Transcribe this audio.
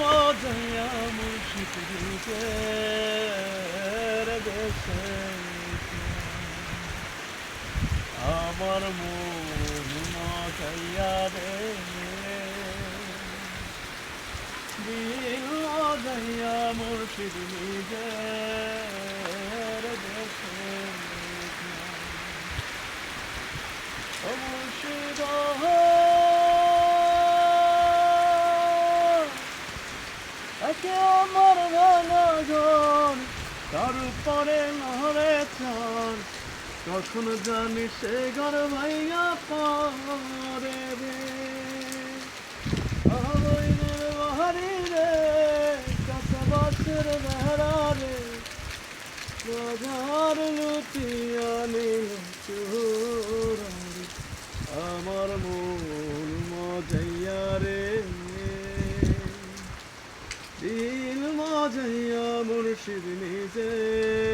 Yağmadı yağmur şifiri kere geçer Amar mumuma kayyade Dilladı yağmur şifiri kere geçer Kavuşudan একে আমার ভাঙাজন তার উপরে নহরে চান কখন জানি সে ঘর ভাইয়া পরে রে। বাহারি রে, কত বছর বেড়া রে। বাজার লুটিয়া şirinize